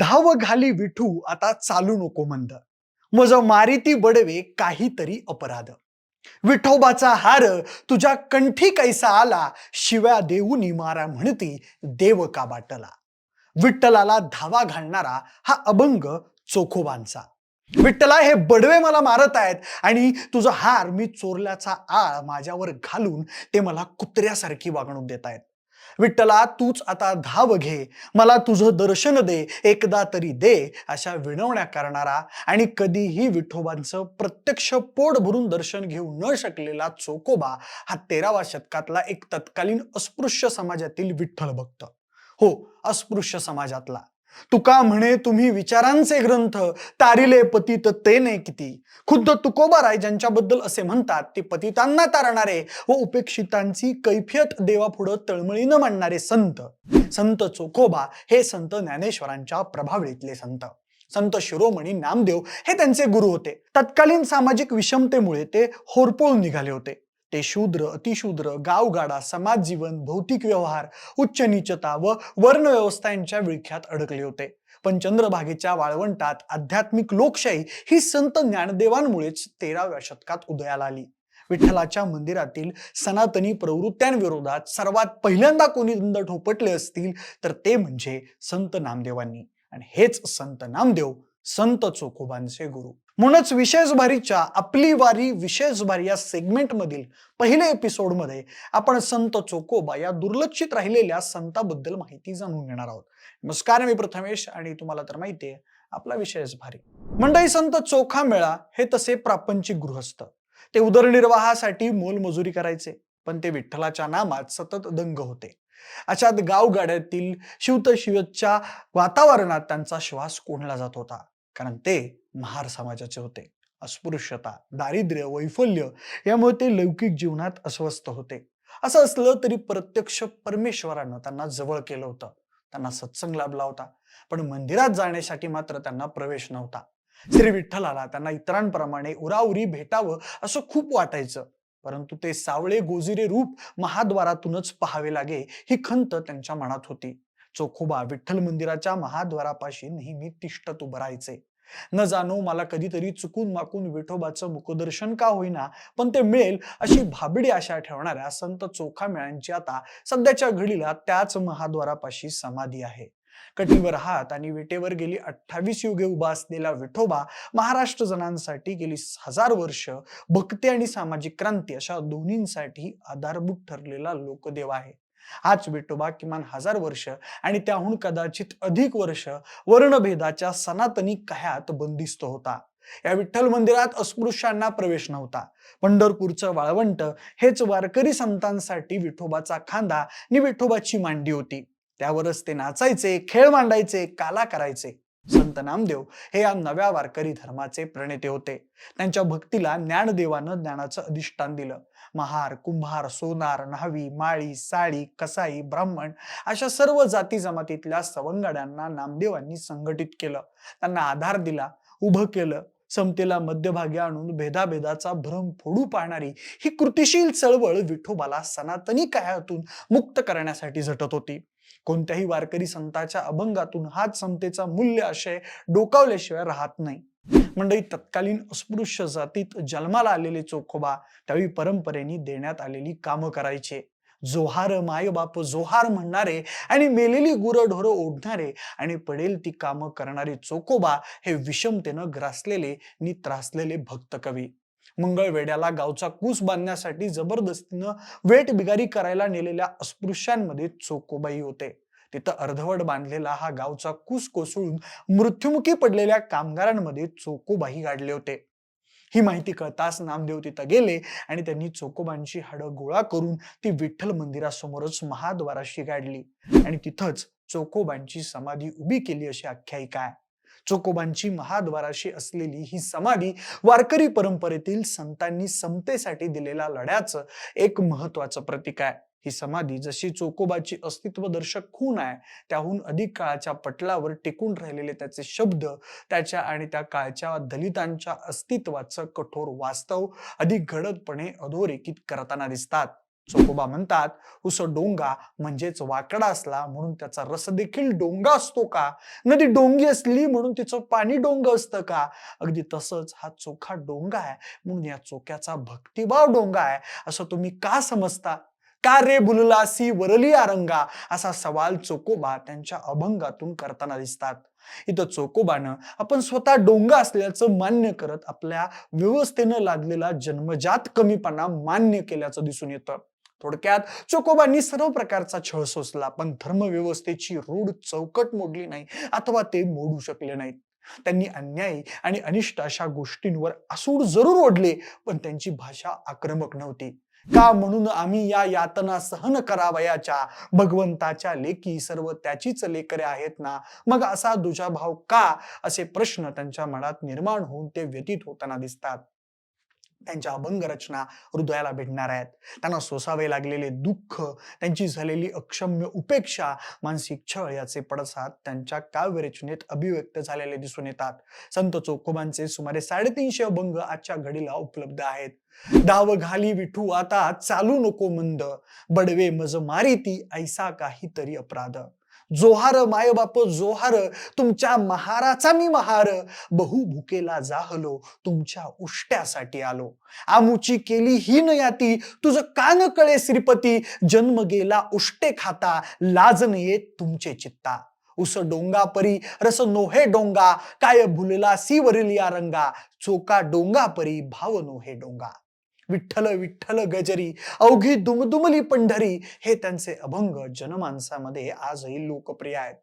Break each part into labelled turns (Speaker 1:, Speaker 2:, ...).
Speaker 1: धाव घाली विठू आता चालू नको मंद. मज मारिती बडवे काहीतरी अपराध. विठोबाचा हार तुझ्या कंठी कैसा आला? शिव्या देऊनी मारा म्हणती देव का बाटला. विठ्ठलाला धावा घालणारा हा अभंग चोखोबांचा. विठ्ठला हे बडवे मला मारत आहेत आणि तुझा हार मी चोरल्याचा आळ माझ्यावर घालून ते मला कुत्र्यासारखी वागणूक देत आहेत विठ्ठला तूच आता धाव घे. मला तुझं दर्शन दे एकदा तरी दे अशा विनवण्या करणारा आणि कधीही विठोबांचं प्रत्यक्ष पोट भरून दर्शन घेऊ न शकलेला चोकोबा हा तेरावा शतकातला एक तत्कालीन अस्पृश्य समाजातील विठ्ठल भक्त. हो अस्पृश्य समाजातला. तुका म्हणे तुम्ही विचारांचे ग्रंथ तारिले पतित तेने किती? खुद्द तुकोबा राय ज्यांच्याबद्दल असे म्हणतात ते पतितांना तारणारे व उपेक्षितांची कैफियत देवापुढं तळमळीनं मांडणारे संत. संत चोखोबा हे संत ज्ञानेश्वरांच्या प्रभावळीतले संत. संत शिरोमणी नामदेव हे त्यांचे गुरु होते. तत्कालीन सामाजिक विषमतेमुळे ते होरपोळून निघाले होते. ते शूद्र अतिशूद्र गावगाडा समाज जीवन भौतिक व्यवहार उच्च निचता व वर्णव्यवस्था यांच्या विळख्यात अडकले होते. पण चंद्रभागेच्या वाळवंटात आध्यात्मिक लोकशाही ही संत ज्ञानदेवांमुळेच तेराव्या शतकात उदयाला आली. विठ्ठलाच्या मंदिरातील सनातनी प्रवृत्त्यांविरोधात सर्वात पहिल्यांदा कोणी दंड ठोपटले असतील तर ते म्हणजे संत नामदेवांनी. आणि हेच संत नामदेव संत चोखोबांचे गुरु. म्हणूनच विशेष भारीच्या आपली वारी विशेष भारी या सेगमेंट मधील पहिल्या एपिसोडमध्ये आपण संत चोकोबा या दुर्लक्षित राहिलेल्या संताबद्दल माहिती जाणून घेणार आहोत. नमस्कार मी प्रथमेश आणि तुम्हाला तर माहिती आहे आपला विशेष भारी. मंडळी संत चोखा मेळा हे तसे प्रापंचिक गृहस्थ. ते उदरनिर्वाहासाठी मोलमजुरी करायचे पण ते विठ्ठलाच्या नामात सतत दंग होते. अशात गावगाड्यातील शिवत शिवतच्या वातावरणात त्यांचा श्वास कोंडला जात होता. कारण ते महार समाजाचे होते. अस्पृश्यता दारिद्र्य वैफल्य यामुळे ते लौकिक जीवनात अस्वस्थ होते. असं असलं तरी प्रत्यक्ष परमेश्वरानं त्यांना जवळ केलं होतं. त्यांना सत्संग लाभला होता. पण मंदिरात जाण्यासाठी मात्र त्यांना प्रवेश नव्हता. श्री विठ्ठलाला त्यांना इतरांप्रमाणे उराउरी भेटावं असं खूप वाटायचं. परंतु ते सावळे गोजिरे रूप महाद्वारातूनच पाहावे लागे ही खंत त्यांच्या मनात होती. चोखोबा विठ्ठल मंदिराच्या महाद्वारापाशी नेहमी तिष्ठत उभरायचे न जाणो मला कधीतरी चुकून माकून विठोबाचं मुखदर्शन का होईना पण ते मिळेल अशी भाबडी आशा ठेवणाऱ्या संत चोखामेळांची आता सध्याच्या घडीला त्याच महाद्वारापाशी समाधी आहे. कटीवर हात आणि विटेवर गेली अठ्ठावीस युगे उभा असलेला विठोबा महाराष्ट्र जनांसाठी गेली हजार वर्ष भक्ती आणि सामाजिक क्रांती अशा दोन्हींसाठी आधारभूत ठरलेला लोकदेव आहे. हाच विठोबा किमान हजार वर्ष आणि त्याहून कदाचित अधिक वर्ष वर्णभेदाच्या सनातनी कह्यात बंदिस्त होता. या विठ्ठल मंदिरात अस्पृश्यांना प्रवेश नव्हता. पंढरपूरचं वाळवंट हेच वारकरी संतांसाठी विठोबाचा खांदा आणि विठोबाची मांडी होती. त्यावरच ते नाचायचे खेळ मांडायचे काला करायचे. संत नामदेव हे या नव्या वारकरी धर्माचे प्रणेते होते. त्यांच्या भक्तीला ज्ञानदेवानं ज्ञानाचं अधिष्ठान दिलं. महार कुंभार सोनार न्हावी माळी साळी कसाई ब्राह्मण अशा सर्व जाती जमातीतल्या सवंगड्यांना नामदेवांनी संघटित केलं. त्यांना आधार दिला उभं केलं समतेला मध्यभागी आणून भेदाभेदाचा भ्रम फोडू पाहणारी ही कृतिशील चळवळ विठोबाला सनातनी कायातून मुक्त करण्यासाठी झटत होती. कोणत्याही वारकरी संताच्या अभंगातून हाच समतेचा मूल्य आशय डोकावल्याशिवाय राहत नाही. मंडळी तत्कालीन अस्पृश्य जातीत जन्माला आलेले चोखोबा त्यावेळी परंपरेने देण्यात आलेली कामं करायचे. जोहार मायबाप जोहार म्हणणारे आणि मेलेली गुरढोरं ओढणारे आणि पडेल ती कामं करणारे चोकोबा हे विषमतेनं ग्रासलेले नि त्रासलेले भक्त कवी. मंगळवेड्याला गावचा कूस बांधण्यासाठी जबरदस्तीनं वेट बिगारी करायला नेलेल्या अस्पृश्यांमध्ये चोकोबाई होते. तिथं अर्धवट बांधलेला हा गावचा कूस कोसळून मृत्युमुखी पडलेल्या कामगारांमध्ये चोकोबाई गाडले होते. ही माहिती कळताच नामदेव तिथं गेले आणि त्यांनी चोकोबांची हाडं गोळा करून ती विठ्ठल मंदिरासमोरच महाद्वाराशी गाडली आणि तिथंच चोकोबांची समाधी उभी केली अशी आख्यायिका आहे. चोकोबांची महाद्वाराशी असलेली ही समाधी वारकरी परंपरेतील संतांनी समतेसाठी दिलेल्या लढ्याचं एक महत्वाचं प्रतीक आहे. ही समाधी जशी चोकोबाची अस्तित्वदर्शक खून आहे त्याहून अधिक काळाच्या पटलावर टिकून राहिलेले त्याचे शब्द त्याच्या आणि त्या काळच्या दलितांच्या अस्तित्वाचं कठोर वास्तव अधिक घडतपणे अधोरेखित करताना दिसतात. चोकोबा म्हणतात उस डोंगा म्हणजेच वाकडा असला म्हणून त्याचा रस देखील डोंगा असतो का? नदी डोंगी असली म्हणून तिचं पाणी डोंग असतं का? अगदी तसंच हा चोखा डोंगा आहे म्हणून या चोक्याचा भक्तिभाव डोंगा आहे. असं तुम्ही का समजता? का रे बुललासी वरली आरंगा? असा सवाल चोकोबा त्यांच्या अभंगातून करताना दिसतात. इथं चोकोबानं आपण स्वतः डोंगा असल्याचं मान्य करत आपल्या व्यवस्थेनं लादलेला जन्मजात कमीपणा मान्य केल्याचं दिसून येतं. थोडक्यात चोकोबांनी सर्व प्रकारचा छळ सोसला पण धर्मव्यवस्थेची रूढ चौकट मोडली नाही अथवा ते मोडू शकले नाहीत. त्यांनी अन्यायी आणि अनिष्ट अशा गोष्टींवर असूड जरूर ओढले पण त्यांची भाषा आक्रमक नव्हती. का म्हणून आम्ही या यातना सहन करावयाच्या भगवंताच्या लेखी सर्व त्याचीच लेकरे आहेत ना? मग असा दुजाभाव का? असे प्रश्न त्यांच्या मनात निर्माण होऊन ते व्यतीत होताना दिसतात. त्यांच्या अभंग रचना हृदयाला भेटणार आहेत. त्यांना सोसावे लागलेले दुःख त्यांची झालेली अक्षम्य उपेक्षा मानसिक छळ याचे पडसाद त्यांच्या काव्यरचनेत अभिव्यक्त झालेले दिसून येतात. संत चोखोबांचे सुमारे साडेतीनशे अभंग आजच्या घडीला उपलब्ध आहेत. दाव घाली विठू आता चालू नको मंद. बडवे मज मारिती ऐसा काहीतरी अपराध. जोहार मायबाप जोहार तुमच्या महाराचा मी महार. बहु भुकेला जाहलो तुमच्या उष्ट्यासाठी आलो. आमुची केली ही नयाती तुझं कान कळे श्रीपती. जन्म गेला उष्टे खाता लाज नये तुमचे चित्ता. उस डोंगा परी रस नोहे डोंगा. काय भुलला सी या रंगा चोका डोंगा परी भाव नोहे डोंगा. विठ्ठल विठ्ठल गजरी अवघी दुमदुमली पंढरी हे त्यांचे अभंग जनमानसामध्ये आजही लोकप्रिय आहेत.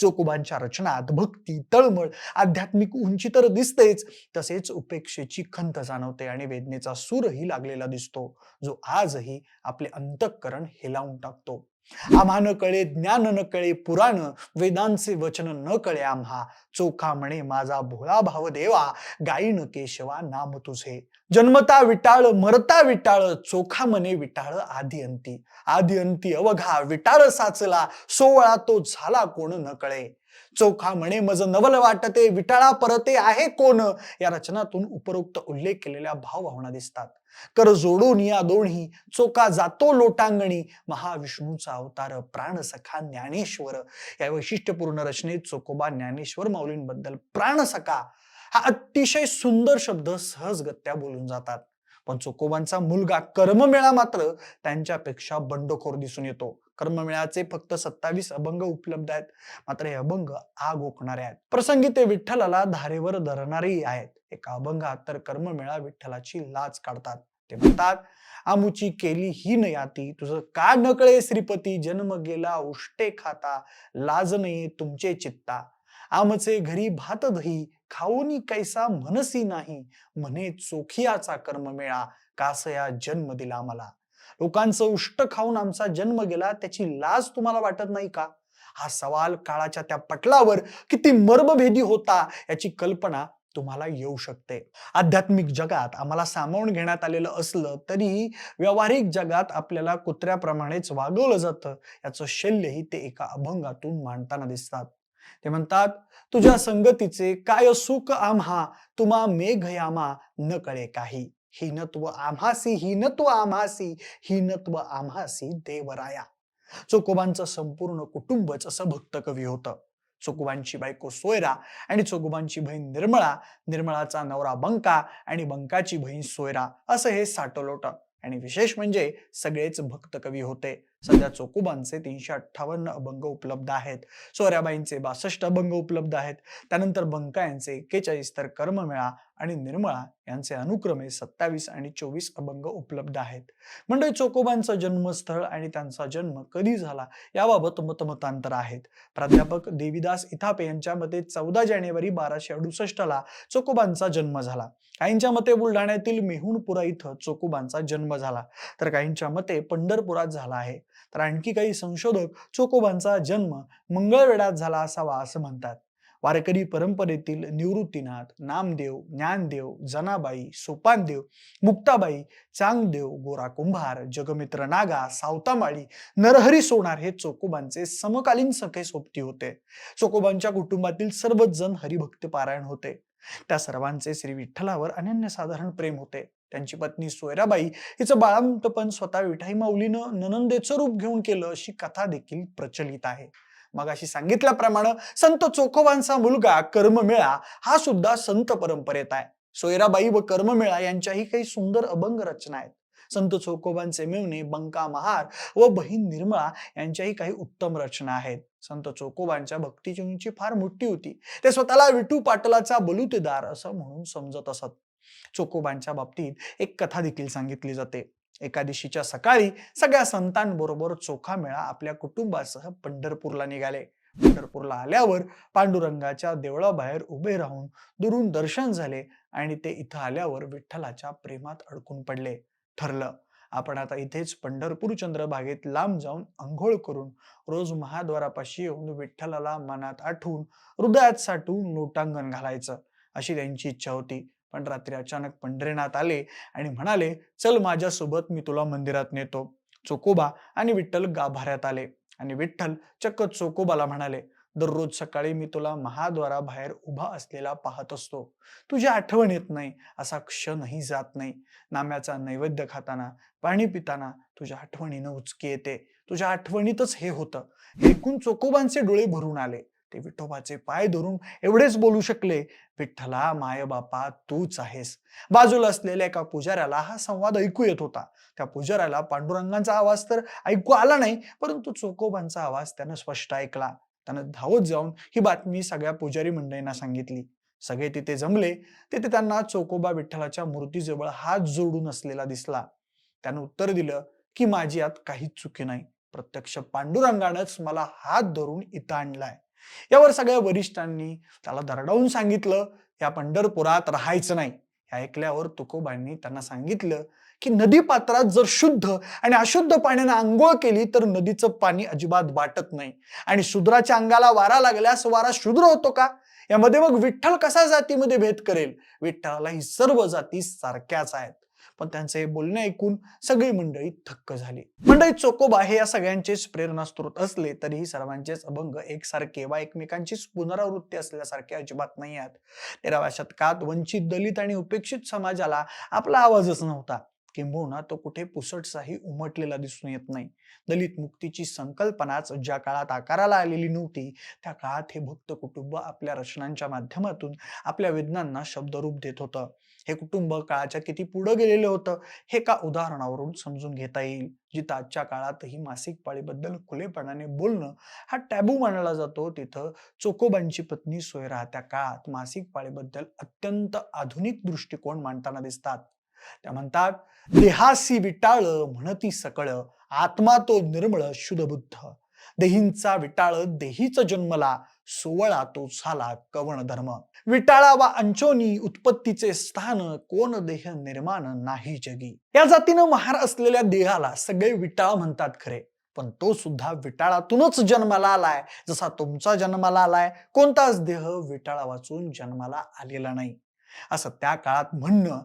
Speaker 1: चोकोबांच्या रचनात भक्ती तळमळ आध्यात्मिक उंची तर दिसतेच तसेच उपेक्षेची खंत जाणवते आणि वेदनेचा सूरही लागलेला दिसतो जो आजही आपले अंतःकरण हेलावून टाकतो. आम्हा न कळे ज्ञान न कळे पुराण वेदांचे वचन न कळे आम्हा चोखा म्हणे माझा भोळा भाव देवा गायीन केशवा नाम तुझे. जन्मता विटाळ मरता विटाळ चोखा मने विटाळ आधी अंती आधी अंती अवघा विटाळ साचला सोवळा तो झाला कोण नकळे. चोखा म्हणे मज नवल वाटते विटाळा परते आहे कोण? या रचनातून उपरोक्त उल्लेख केलेल्या भावभावना दिसतात. कर जोडून या दोन्ही चोका जातो लोटांगणी महाविष्णूचा अवतार प्राणसखा ज्ञानेश्वर. या वैशिष्ट्यपूर्ण रचनेत चोकोबा ज्ञानेश्वर माऊलींबद्दल प्राणसखा हा अतिशय सुंदर शब्द सहजगत्या बोलून जातात. पण चोकोबांचा मुलगा कर्ममेळा मात्र त्यांच्यापेक्षा बंडखोर दिसून येतो. कर्ममेळाचे फक्त सत्तावीस अभंग उपलब्ध आहेत. मात्र हे अभंग आग ओकणारे आहेत. प्रसंगी ते विठ्ठलाला धारेवर धरणारेही आहेत. एका अभंगात तर कर्ममेळा विठ्ठलाची लाज काढतात. ते म्हणतात आमुची केली ही नयाती तुझं का नकळे श्रीपती? जन्म गेला उष्टे खाता. लाज नाही तुमचे चित्ता. आमचे घरी भात दही खाऊनी कैसा मनसी नाही. म्हणे चोखियाचा कर्म मेळा कासया जन्म दिला मला लोकांचं उष्ट खाऊन आमचा जन्म गेला त्याची लाज तुम्हाला वाटत नाही का? हा सवाल काळाच्या त्या पटलावर किती मर्मभेदी होता याची कल्पना तुम्हाला येऊ शकते. आध्यात्मिक जगात आम्हाला सामावून घेण्यात आलेलं असलं तरी व्यावहारिक जगात आपल्याला कुत्र्याप्रमाणेच वागवलं जातं. याचं शल्यही ते एका अभंगातून मांडताना दिसतात. ते म्हणतात तुझ्या संगतीचे काय सुख आम्हा तुम्हा मेघयामा न कळे काही. हीनत्व आम्हासी हीनत्व आम्हासी हीनत्व आम्हासी देवराया. चोकोबांचं संपूर्ण कुटुंबच असं भक्त कवी होतं. चोकोबांची बायको सोयरा आणि चोकोबांची बहीण निर्मळा निर्मळाचा नवरा बंका आणि बंकाची बहीण सोयरा असं हे साटोलोट. आणि विशेष म्हणजे सगळेच भक्त कवी होते. सध्या चोकुबांचे तीनशे अठ्ठावन्न अभंग उपलब्ध आहेत. सोऱ्याबाईंचे बासष्ट अभंग उपलब्ध आहेत. त्यानंतर बंका यांचे एक्केचाळीस तर कर्ममेळा आणि निर्मळा यांचे अनुक्रमे सत्तावीस आणि चोवीस अभंग उपलब्ध आहेत. म्हणजे चोकोबांचं जन्मस्थळ आणि त्यांचा जन्म कधी झाला याबाबत मतमतांतर आहेत. प्राध्यापक देवीदास इथापे यांच्या मते चौदा जानेवारी बाराशे अडुसष्टला चोकोबांचा जन्म झाला. काहींच्या मते बुलढाण्यातील मेहुणपुरा इथं चोकोबांचा जन्म झाला. तर काहींच्या मते पंढरपुरात झाला आहे. तर आणखी काही संशोधक चोकोबांचा जन्म मंगळवेढ्यात झाला असावा असं म्हणतात. वारकरी परंपरेतील निवृत्तीनाथ नामदेव ज्ञानदेव जनाबाई सोपानदेव मुक्ताबाई चांगदेव गोरा कुंभार जगमित्र नागा सावतामाळी नरहरी सोनार हे चोकोबांचे समकालीन सखे सोबती होते. चोकोबांच्या कुटुंबातील सर्वच जण हरिभक्त पारायण होते. त्या सर्वांचे श्री विठ्ठलावर अनन्यसाधारण प्रेम होते. त्यांची पत्नी सोयराबाई हिचं बाळांतपण स्वतः विठाई माऊलीनं ननंदेचं रूप घेऊन केलं अशी कथा देखील प्रचलित आहे. मग अशी सांगितल्याप्रमाणे संत चोखोबांचा मुलगा कर्ममेळा हा सुद्धा संत परंपरेत आहे. सोयराबाई व कर्ममेळा यांच्याही काही सुंदर अभंग रचना आहेत. संत चोखोबांचे मेवणे बंका महार व बहीण निर्मळा यांच्याही काही उत्तम रचना आहेत. संत चोखोबांच्या भक्तीची उंची फार मोठी होती. ते स्वतःला विठू पाटलाचा बलुतेदार असं म्हणून समजत असत. चोखोबांच्या बाबतीत एक कथा देखील सांगितली जाते. एकादशीच्या सकाळी सगळ्या संतांबरोबर चोखा मेळा आपल्या कुटुंबासह पंढरपूरला निघाले. पंढरपूरला आल्यावर पांडुरंगाच्या देवळाबाहेर उभे राहून दुरून दर्शन झाले आणि ते इथं आल्यावर विठ्ठलाच्या प्रेमात अडकून पडले. ठरलं आपण आता इथेच पंढरपूर चंद्रभागेत लांब जाऊन अंघोळ करून रोज महाद्वारापाशी येऊन विठ्ठलाला मनात आठवून हृदयात साठवून लोटांगण घालायचं अशी त्यांची इच्छा होती. पण रात्री अचानक पंढरीनाथ आले आणि म्हणाले चल माझ्यासोबत मी तुला मंदिरात नेतो. चोकोबा आणि विठ्ठल गाभाऱ्यात आले आणि विठ्ठल चक्क चोकोबाला म्हणाले दररोज सकाळी मी तुला महाद्वारा बाहेर उभा असलेला पाहत असतो. तुझी आठवण येत नाही असा क्षणही जात नाही. नाम्याचा नैवेद्य खाताना पाणी पिताना तुझ्या आठवणीनं उचकी येते. तुझ्या आठवणीतच हे होतं. एकूण चोकोबांचे डोळे भरून आले. ते विठोबाचे पाय धरून एवढेच बोलू शकले विठ्ठला माय बापा तूच आहेस. बाजूला असलेल्या एका पुजाऱ्याला हा संवाद ऐकू येत होता. त्या पुजाऱ्याला पांडुरंगांचा आवाज तर ऐकू आला नाही परंतु चोकोबांचा आवाज त्यानं स्पष्ट ऐकला. त्यानं धावत जाऊन ही बातमी सगळ्या पुजारी मंडळींना सांगितली. सगळे तिथे जमले तिथे त्यांना चोकोबा विठ्ठलाच्या मूर्तीजवळ हात जोडून असलेला दिसला. त्यानं उत्तर दिलं की माझी यात काहीच चुकी नाही. प्रत्यक्ष पांडुरंगानंच मला हात धरून इथं आणलाय. यावर सगळ्या वरिष्ठांनी त्याला दरडावून सांगितलं. या पंढरपुरात राहायचं नाही. हे ऐकल्यावर तुकोबांनी त्यांना सांगितलं की नदी पात्रात जर शुद्ध आणि अशुद्ध पाण्याने आंघोळ केली तर नदीचं पाणी अजिबात बाटत नाही. आणि शूद्राच्या अंगाला वारा लागल्यास वारा शूद्र होतो का? यामध्ये मग विठ्ठल कसा जातीमध्ये भेद करेल? विठ्ठलाला ही सर्व जाती सारख्याच आहेत. पण त्यांचे हे बोलणे ऐकून सगळी मंडळी थक्क झाली. मंडळी चोकोबा हे या सगळ्यांचेच प्रेरणास्त्रोत असले तरीही सर्वांचेच अभंग एकसारखे वा एकमेकांचीच पुनरावृत्ती असल्यासारखे अजिबात नाही आहेत. तेराव्या शतकात वंचित दलित आणि उपेक्षित समाजाला आपला आवाजच नव्हता. किंबहुना तो कुठे पुसटसाही उमटलेला दिसून येत नाही. दलित मुक्तीची संकल्पनाच ज्या काळात आकाराला आलेली नव्हती त्या काळात हे भक्त कुटुंब आपल्या रचनांच्या माध्यमातून आपल्या वेदनांना शब्दरूप देत होतं. हे कुटुंब काळाच्या किती पुढे गेलेलं होतं हे का उदाहरणावरून समजून घेता येईल? जिथं आजच्या काळातही मासिक पाळीबद्दल खुलेपणाने बोलणं हा टॅबू मानला जातो तिथं चोकोबांची पत्नी सोय राहत्या काळात मासिक पाळीबद्दल अत्यंत आधुनिक दृष्टिकोन मांडताना दिसतात. त्या म्हणतात देहासी विटाळ म्हणती सकळ आत्मा तो निर्मळ शुद्धबुद्ध. देहींचा विटाळ देहीच जन्मला सोवळा तो झाला कवण धर्म विटाळा वा अंचोनी उत्पत्तीचे स्थान कोण देह निर्माण नाही जगी. या जातीनं महार असलेल्या देहाला सगळे विटाळ म्हणतात खरे. पण तो सुद्धा विटाळातूनच जन्माला आलाय. जसा तुमचा जन्माला आलाय कोणताच देह विटाळा वाचून जन्माला आलेला नाही. असं त्या काळात म्हणणं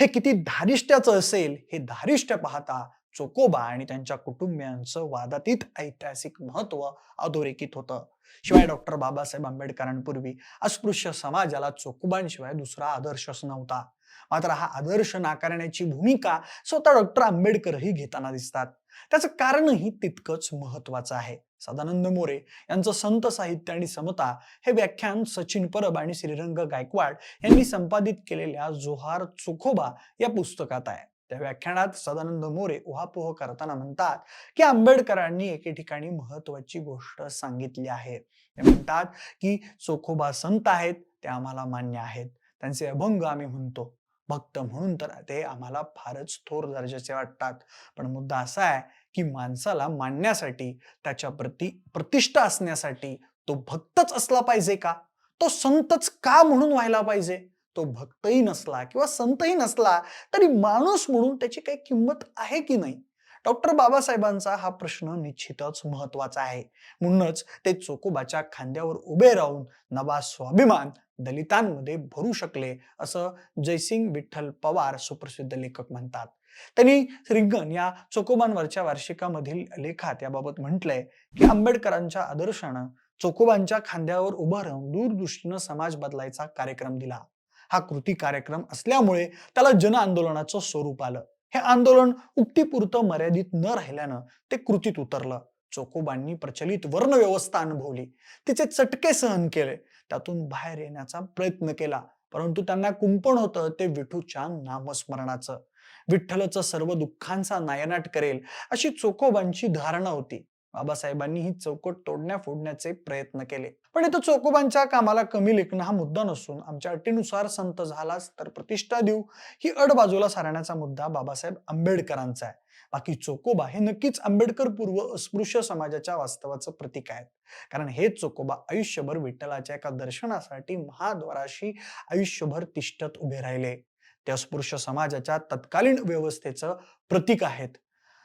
Speaker 1: हे किती धारिष्ट्याचं असेल हे धारिष्ट्य पाहता चोकोबा आणि त्यांच्या कुटुंबियांचं वादातीत ऐतिहासिक महत्त्व अधोरेखित होतं. शिवाय डॉक्टर बाबासाहेब आंबेडकरांपूर्वी अस्पृश्य समाजाला चोकोबांशिवाय दुसरा आदर्शच नव्हता. मात्र हा आदर्श नाकारण्याची भूमिका स्वतः डॉक्टर आंबेडकरही घेताना दिसतात. त्याचं कारणही तितकंच महत्वाचं आहे. सदानंद मोरे यांचं संत साहित्य आणि समता हे व्याख्यान सचिन परब आणि श्रीरंग गायकवाड यांनी संपादित केलेल्या जोहार चोखोबा या पुस्तकात आहे. त्या व्याख्यानात सदानंद मोरे उहापोह करताना म्हणतात की आंबेडकरांनी एके ठिकाणी महत्वाची गोष्ट सांगितली आहे. ते म्हणतात की चोखोबा संत आहेत ते आम्हाला मान्य आहेत. त्यांचे अभंग आम्ही म्हणतो. भक्त म्हणून तर ते आम्हाला फारच थोर दर्जाचे वाटतात. पण मुद्दा असा आहे की माणसाला मानण्यासाठी त्याच्या प्रती प्रतिष्ठा असण्यासाठी तो भक्तच असला पाहिजे का? तो संतच का म्हणून व्हायला पाहिजे? तो भक्तही नसला किंवा संतही नसला तरी माणूस म्हणून त्याची काही किंमत आहे की नाही? डॉक्टर बाबासाहेबांचा हा प्रश्न निश्चितच महत्त्वाचा आहे. म्हणूनच ते चोकोबाच्या खांद्यावर उभे राहून नवा स्वाभिमान दलितांमध्ये भरू शकले असं जयसिंग विठ्ठल पवार सुप्रसिद्ध लेखक म्हणतात. त्यांनी रिंगण या चोकोबांवरच्या वार्षिकामधील लेखात याबाबत म्हटलंय की आंबेडकरांच्या आदर्शानं चोकोबांच्या खांद्यावर उभं राहून दूरदृष्टीनं समाज बदलायचा कार्यक्रम दिला. हा कृती कार्यक्रम असल्यामुळे त्याला जन आंदोलनाचं स्वरूप आलं. हे आंदोलन उक्तीपुरतं मर्यादित न राहिल्यानं ते कृतीत उतरलं. चोकोबांनी प्रचलित वर्णव्यवस्था अनुभवली. तिचे चटके सहन केले. त्यातून बाहेर येण्याचा प्रयत्न केला. परंतु त्यांना कुंपण होतं ते विठूच्या नामस्मरणाचं. विठ्ठलचं सर्व दुःखांचा नायनाट करेल अशी चोकोबांची धारणा होती. बाबासाहेबांनी ही चौकट तोडण्या फोडण्याचे प्रयत्न केले. पण इथं चोकोबांच्या कामाला कमी लेखणं हा मुद्दा नसून आमच्या अटीनुसार संत झालाच तर प्रतिष्ठा देऊ ही अड बाजूला सारण्याचा मुद्दा बाबासाहेब आंबेडकरांचा आहे. बाकी चोकोबा हे नक्कीच आंबेडकर पूर्व अस्पृश्य समाजाच्या वास्तवाचं प्रतीक आहेत. कारण हे चोकोबा आयुष्यभर विठ्ठलाच्या एका दर्शनासाठी महाद्वाराशी आयुष्यभर तिष्ठत उभे राहिले. ते अस्पृश्य समाजाच्या तत्कालीन व्यवस्थेचं प्रतीक आहेत.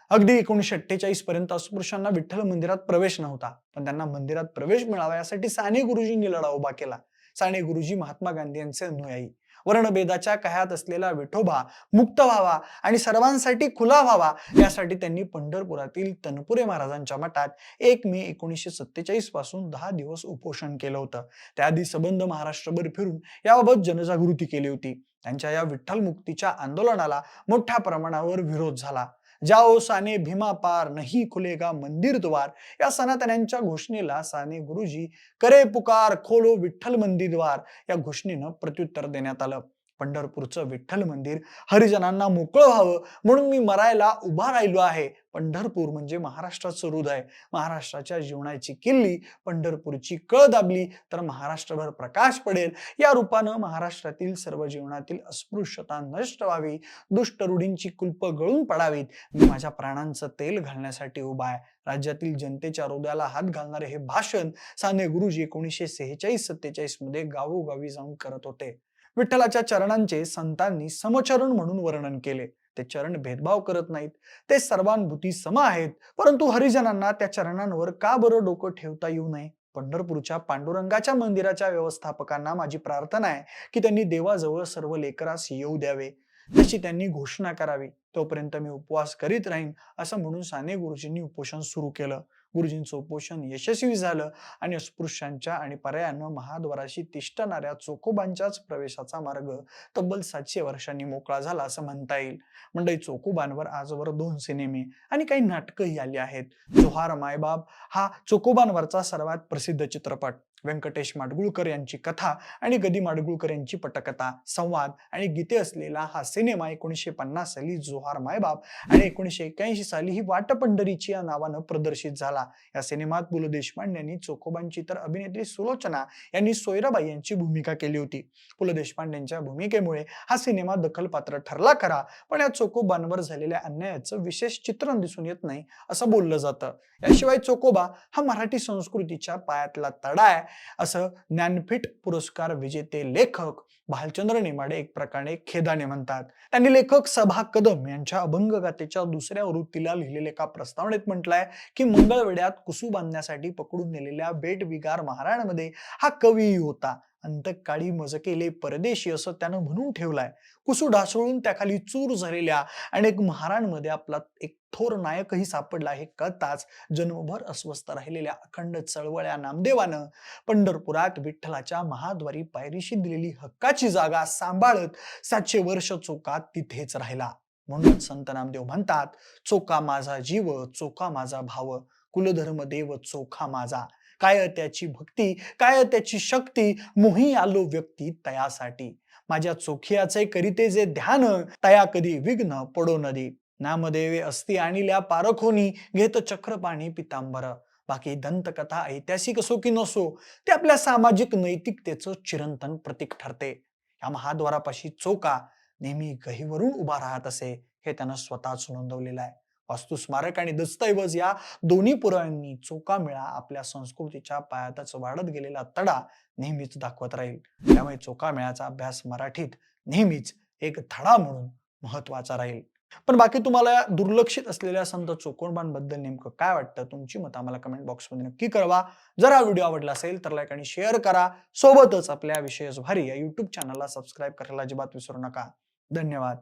Speaker 1: अगदी एकोणीसशे अठ्ठेचाळीस पर्यंत अस्पृश्यांना विठ्ठल मंदिरात प्रवेश नव्हता. पण त्यांना मंदिरात प्रवेश मिळावा यासाठी साने गुरुजींनी लढा उभा केला. साने गुरुजी महात्मा गांधी यांचे अनुयायी. वर्णभेदाच्या कह्यात असलेला विठोबा मुक्त व्हावा आणि सर्वांसाठी खुला व्हावा यासाठी त्यांनी पंढरपुरातील तनपुरे महाराजांच्या मठात एक मे एकोणीसशे सत्तेचाळीसपासून दहा दिवस उपोषण केलं होतं. त्याआधी सबंध महाराष्ट्रभर फिरून याबाबत जनजागृती केली होती. त्यांच्या या विठ्ठल मुक्तीच्या आंदोलनाला मोठ्या प्रमाणावर विरोध झाला. जाओ साने भीमा पार नाही खुलेगा मंदिर द्वार। या सनातन्यांच्या घोषणेला साने गुरुजी करे पुकार खोलो विठ्ठल मंदिर द्वार. या घोषणेनं प्रत्युत्तर देण्यात आलं. पंढरपूरचं विठ्ठल मंदिर. हरिजनांना मोकळं व्हावं. म्हणून मी मरायला उभा राहिलो आहे. पंढरपूर म्हणजे महाराष्ट्राचं हृदय महाराष्ट्राच्या जीवनाची किल्ली पंढरपूरची कळ दाबली तर महाराष्ट्रभर प्रकाश पडेल. या रूपानं महाराष्ट्रातील सर्व जीवनातील अस्पृश्यता नष्ट व्हावी. दुष्ट रूढींची कुल्प गळून पडावीत. मी माझ्या प्राणांचं तेल घालण्यासाठी उभा आहे. राज्यातील जनतेच्या हृदयाला हात घालणारे हे भाषण साने गुरुजी एकोणीसशे सेहेचाळीस सत्तेचाळीसमध्ये गावोगावी जाऊन करत होते. विठ्ठलाच्या चरणांचे संतांनी समचरण म्हणून वर्णन केले. ते चरण भेदभाव करत नाहीत. ते सर्वांभूती सम आहेत. परंतु हरिजनांना त्या चरणांवर का बरं डोकं ठेवता येऊ नये? पंढरपूरच्या पांडुरंगाच्या मंदिराच्या व्यवस्थापकांना माझी प्रार्थना आहे की त्यांनी देवाजवळ सर्व लेकरास येऊ द्यावे. तशी त्यांनी घोषणा करावी. तोपर्यंत मी उपवास करीत राहीन असं म्हणून साने गुरुजींनी उपोषण सुरू केलं. गुरुजींचं उपोषण यशस्वी झालं आणि अस्पृश्यांच्या आणि पर्यायानं महाद्वाराशी तिष्ठणाऱ्या चोकोबांच्याच प्रवेशाचा मार्ग तब्बल सातशे वर्षांनी मोकळा झाला असं म्हणता येईल. मंडळी चोकोबांवर आजवर दोन सिनेमे आणि काही नाटकंही आली आहेत. जोहार मायबाब हा चोकोबांवरचा सर्वात प्रसिद्ध चित्रपट. व्यंकटेश माडगुळकर यांची कथा आणि गदी माडगुळकर यांची पटकथा संवाद आणि गीते असलेला हा सिनेमा एकोणीसशे पन्नास साली जोहार मायबाप आणि एकोणीसशे एक्क्याऐंशी साली ही वाट पंढरीची या नावानं प्रदर्शित झाला. या सिनेमात पु ल देशपांडे यांनी चोखोबांची तर अभिनेत्री सुलोचना यांनी सोयराबाई यांची भूमिका केली होती. पु ल देशपांडेंच्या भूमिकेमुळे हा सिनेमा दखलपात्र ठरला खरा पण या चोकोबांवर झालेल्या अन्यायाचं विशेष चित्रण दिसून येत नाही असं बोललं जातं. याशिवाय चोकोबा हा मराठी संस्कृतीच्या पायातला तडा आहे असं ज्ञानपीठ पुरस्कार विजेते लेखक भालचंद्र नेमाडे एक प्रकारे खेदाने म्हणतात. त्यांनी लेखक सभा कदम यांच्या अभंग गातेच्या दुसऱ्या वृत्तीला लिहिलेल्या एका प्रस्तावनेत म्हटलंय की मंगळवेड्यात कुसू बांधण्यासाठी पकडून नेलेल्या बेटविगार महाराणामध्ये हा कवीही होता. अंतकाळी मज केले परदेशी असं त्यानं म्हणून ठेवलाय. कुसू ढासळून त्याखाली चूर झालेल्या अनेक महारांमध्ये आपला एक थोर नायकही सापडला हे कळताच जन्मभर अस्वस्थ राहिलेल्या अखंड चळवळ्या नामदेवानं पंढरपुरात विठ्ठलाच्या महाद्वारी पायरीशी दिलेली हक्काची जागा सांभाळत सातशे वर्ष चोकात तिथेच राहिला. म्हणून संत नामदेव म्हणतात चोका माझा जीव चोका माझा भाव कुलधर्म देव चोखा माझा. काय त्याची भक्ती? काय त्याची शक्ती? मोही आलो व्यक्ती तयासाठी. माझ्या चोखियाचे करीते जे ध्यान तया कधी विघ्न पडो नदी. नामदेवे अस्ति आणिल्या पारखोनी घेत चक्रपाणी पितांबर. बाकी दंतकथा ऐतिहासिक असो की नसो ते आपल्या सामाजिक नैतिकतेचं चिरंतन प्रतीक ठरते. या महाद्वारापाशी चोका नेहमी गहीवरून उभा राहत असे हे त्यानं स्वतःच नोंदवलेलं आहे. वास्तुस्मारक आणि दस्तऐवज या दोन्ही पुराव्यांनी चोका मिळा आपल्या संस्कृतीच्या पायातच वाढत गेलेला तडा नेहमीच दाखवत राहील. त्यामुळे चोकामेळाचा अभ्यास मराठीत नेहमीच एक धडा म्हणून महत्त्वाचा राहील. पण बाकी तुम्हाला दुर्लक्षित असलेल्या संत चोकोणबांबद्दल नेमकं काय वाटतं? तुमची मतं आम्हाला कमेंट बॉक्समध्ये नक्की कळवा. जर हा व्हिडिओ आवडला असेल तर लाईक आणि शेअर करा. सोबतच आपल्या विशेष भारी या युट्यूब चॅनलला सबस्क्राईब करायला अजिबात विसरू नका. धन्यवाद.